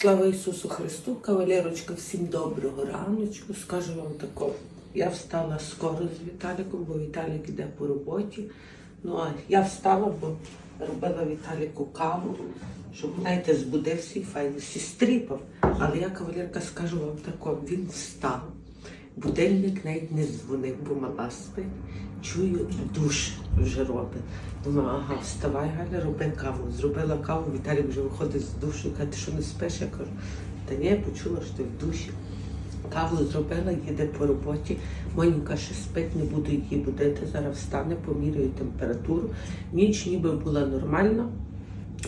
Слава Ісусу Христу, кавалерочка, всім доброго раночку. Скажу вам тако. Я встала скоро з Віталіком, бо Віталік іде по роботі. Ну а я встала, бо робила Віталіку каву, щоб, знаєте, збудився і файно сістріпав. Але я, кавалерка, скажу вам тако, він встав. Будильник навіть не дзвонив, бо мала спить. Чую, і душ вже робить. Думаю, ага, вставай, Галя, роби каву. Зробила каву, Віталій вже виходить з душу, каже, ти що не спиш? Я кажу, та ні, я почула, що ти в душі. Каву зробила, їде по роботі. Моніка ще спить, не буду її будити. Зараз встане, поміряю температуру. Ніч ніби була нормальна.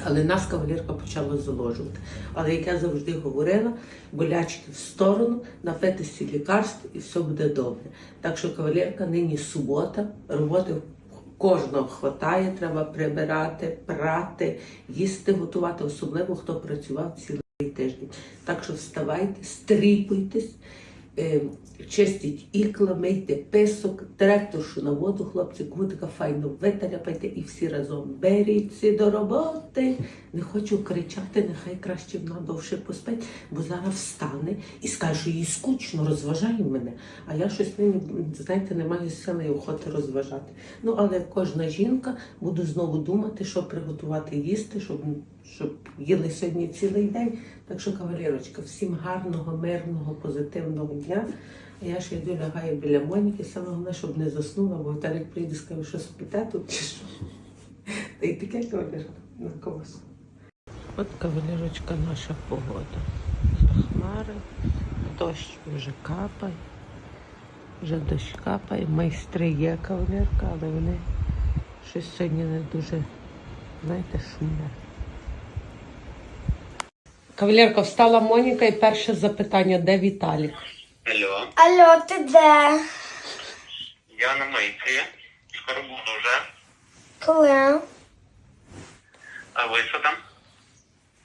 Але нас кавалерка почала заложувати. Але як я завжди говорила, болячки в сторону, напитися лікарств і все буде добре. Так що кавалерка нині субота, роботи кожного хватає, треба прибирати, прати, їсти, готувати, особливо хто працював цілий тиждень. Так що вставайте, стріпуйтесь. Е, Чистіть ікла, мийте писок, директоршу на воду, хлопці, кутика файно виталяпайте і всі разом беріться до роботи. Не хочу кричати, нехай краще вона довше поспить, бо зараз встане і скаже, що їй скучно, розважає мене. А я щось нині, знаєте, не маю сили і охоти розважати. Ну, але кожна жінка буду знову думати, що приготувати їсти, щоб, щоб їли сьогодні цілий день. Так що, кавалерочка, всім гарного, мирного, позитивного дня. А я ж йду лягаю біля Моніки, саме головне, щоб не заснула, бо Віталік прийде скаже, що спите тут чи що. Та й таке кавалерка на ковасу. От кавалерочка наша погода. Захмари, дощ вже капає, вже дощ капає. Майстри є кавалерка, але вони щось сьогодні не дуже, знаєте, шумне. Кавалерка, встала Моніка і перше запитання, де Віталік? Алло, Алло, ти де? я на мийці. Скоро буду вже. Коли? А ви що там?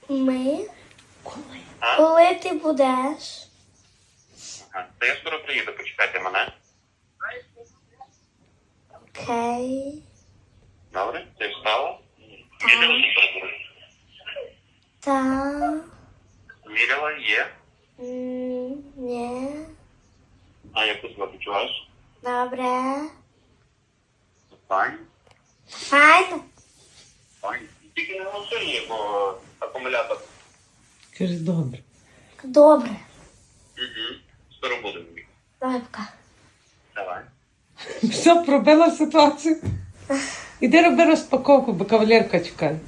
Ми? Коли? А? Коли ти будеш? Ага. Та я скоро приїду, почекайте мене. Окей. Добре? Ти встала? Температуру? Та. Міряла, є. М, Ні. А почуваєш? Добре. Файн. Файно? Файн. Тільки не голосує, бо акумулятор. Каже, добре. Добре. Угу. Скоро буде мені. Давай пока. Давай. Все, пробила ситуацію. Іди роби розпаковку, бо кавалерка чекає.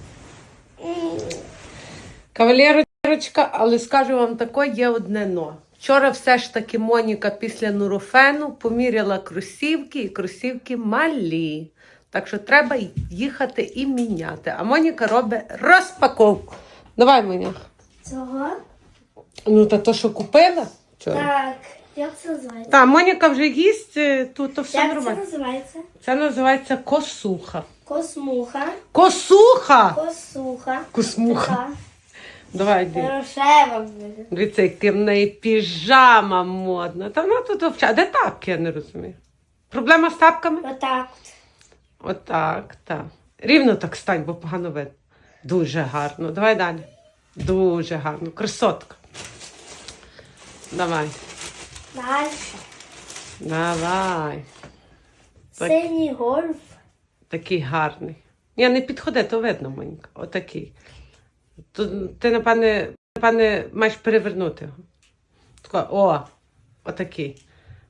Кавалерочка, але скажу вам тако, є одне но. Вчора все ж таки Моніка після нурофену поміряла кросівки, і кросівки малі. Так що треба їхати і міняти. А Моніка робить розпаковку. Давай, Моня. Цього? Ну, та то, що купила? Вчора. Так. Як це називається? Та, Моніка вже їсть, е, то, то все Як це нормально. називається? Це називається косуха. Космуха. Косуха! Косуха. Космуха. Така. Давай, йди. Буде. Дивіться, яка в неї піжама модна. Та вона тут вовча. Де тапки, я не розумію. Проблема з тапками? Отак. Отак, так. Рівно так стань, бо погано видно. Дуже гарно. Давай далі. Дуже гарно. Красотка. Давай. Далі. Давай. Так. Синій гольф. Такий гарний. Ні, не підходи, то видно, Монька. Отакий. То, ти, напевне, напевне, маєш перевернути його. Тако, о, отакий.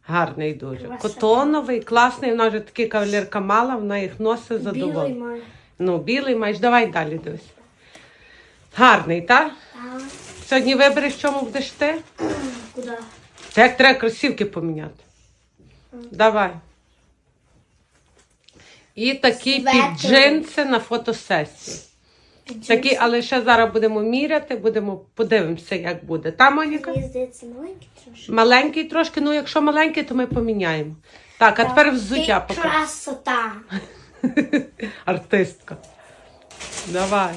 Гарний дуже. Котоновий, класний. Вона вже такий кавалерка мала, вона їх носить Білий має. Ну, білий маєш, давай далі дивись. Гарний, так? Так. Сьогодні вибереш, чому будеш ти? Куди? Та як треба кросівки поміняти. Давай. І такі під джинси на фотосесії. Такі, але ще зараз будемо міряти, будемо подивимося, як буде. Та, Моніка? Мені здається, маленький трошки. Маленький трошки, ну якщо маленький, то ми поміняємо. Так, а тепер взуття Ти. Красота. Артистка. Давай.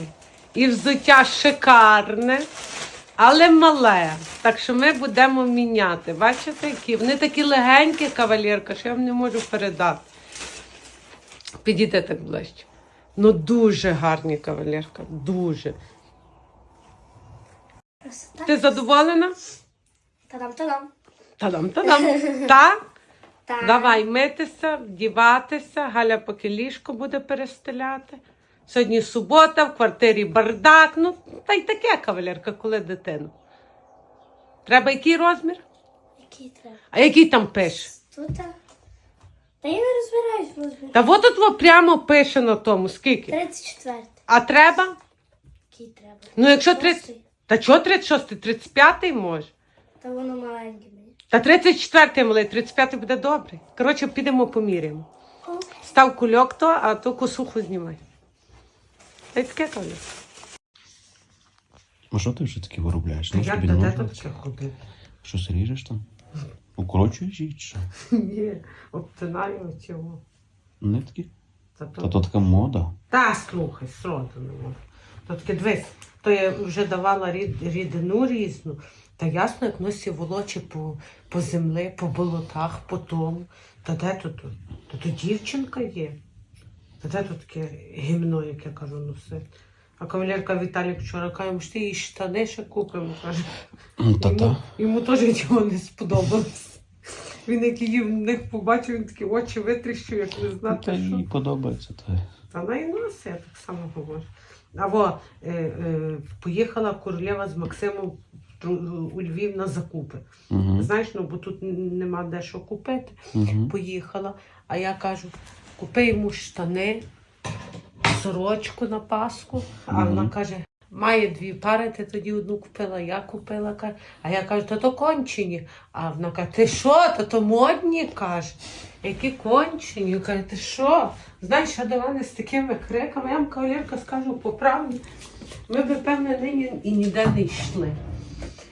І взуття шикарне, але мале. Так що ми будемо міняти. Бачите, які? Вони такі легенькі, кавалерка, що я вам не можу передати. Підійде так ближче. Ну, дуже гарні кавалерка, дуже. Красота. Ти задоволена? Та-дам-та-дам. Та-дам-та-дам. Так? Так. Давай митися, вдіватися. Галя поки ліжко буде перестеляти. Сьогодні субота, в квартирі бардак. Ну, та й таке кавалерка, коли дитину. Треба який розмір? Який треба? А який там пише? Тут. Та я не розбираюсь в розмірі. Та от тут прямо пише на тому, скільки. 34. А треба? Який треба? Ну, якщо 30. Та чого 36? 35 може? Та воно маленьке. Та 34 малий, 35 буде добре. Коротше, підемо поміряємо. Став кульок то, а то косуху знімай. Та й таке кавалер. А що ти вже таке виробляєш? Ну, Як тобі до не можна? тут таке ходити? Щось ріжеш там? Укорочуєш її чи що? Ні, обтинаю цього. Нитки? Та Та то... то така мода. Та слухай, сроду не можу. То таке дивись, то я вже давала рід, рідину різну. Та ясно, як носі волочі по, по землі, по болотах, по тому. Та де тут? Та тут дівчинка є. Та де тут таке гімно, як я кажу, носити. А кавалерка Віталік вчора каже, «Може, ти їй штани ще купимо. Каже. Та Йому, йому теж нічого не сподобалось. Він як її в них побачив, він такі очі витріщив, як не Та знати, що. їй подобається. Та. Та вона і носить, я так само говорю. А во, е, е, поїхала королева з Максимом у Львів на закупи. Угу. Знаєш, ну бо тут нема де що купити. Угу. Поїхала. А я кажу, купи йому штани, сорочку на Пасху. А вона каже, має дві пари, ти тоді одну купила, я купила. каже. А я кажу, то то кончені. А вона каже, ти що, то то модні каже. Які кончені? Каже, ти що? Знаєш, що до мене з такими криками, я вам кавалерка скажу по правді, ми би, певне, нині і ніде не йшли.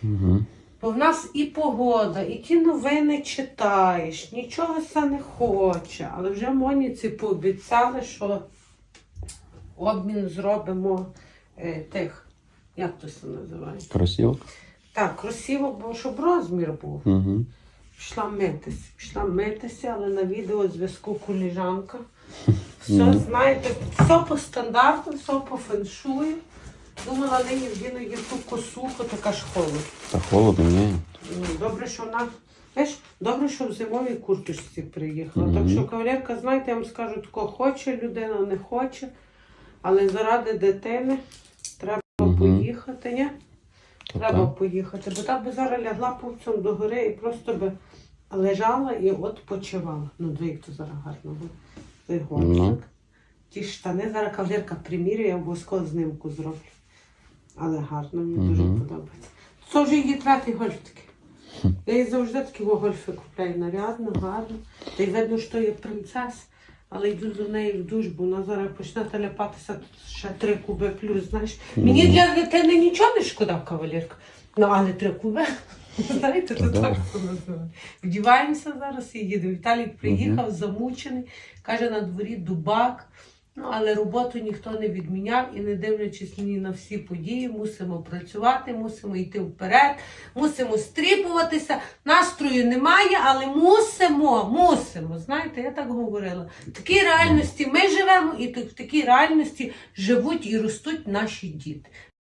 Угу. Бо в нас і погода, і ті новини читаєш, нічого це не хоче. Але вже Моніці пообіцяли, що обмін зробимо е, тих, як то це називає? Красиво. Так, красиво, бо щоб розмір був. Угу. Пішла митися, пішла митися, але на відео зв'язку коліжанка. Все, знаєте, все по стандарту, все по феншую. Думала, нині вдіну її ту косуху, така ж холодна. Та холодно, ні. Ну, добре, що вона. Знаєш, добре, що в зимовій курточці приїхала. Так що кавалерка, знаєте, я вам скажу, тако хоче людина, не хоче. Але заради дитини треба Мгм. поїхати, ні? Треба та. поїхати. Бо так би зараз лягла пупцем до гори і просто би лежала і от почивала. Ну, дві, як то зараз гарно. Той горщик. Ну. Ті штани зараз кавалерка примірює, я обов'язково знимку зроблю. Але гарно, мені дуже подобається. Це вже її третій гольф-таки. Я їй завжди такі гольфи купляю нарядно, гарно. Та й видно, що є принцес. Але йду до неї в душ, бо вона зараз почне теляпатися тут ще три куби плюс. Знаєш, мені для дитини нічого не шкода, кавалерка. Ну, але три куби. Знаєте, то так називає. Вдіваємося зараз і їдемо. Віталік приїхав, замучений, каже, на дворі дубак. Ну, але роботу ніхто не відміняв і не дивлячись ні на всі події, мусимо працювати, мусимо йти вперед, мусимо стріпуватися. Настрою немає, але мусимо, мусимо. Знаєте, я так говорила. В такій реальності ми живемо, і в такій реальності живуть і ростуть наші діти.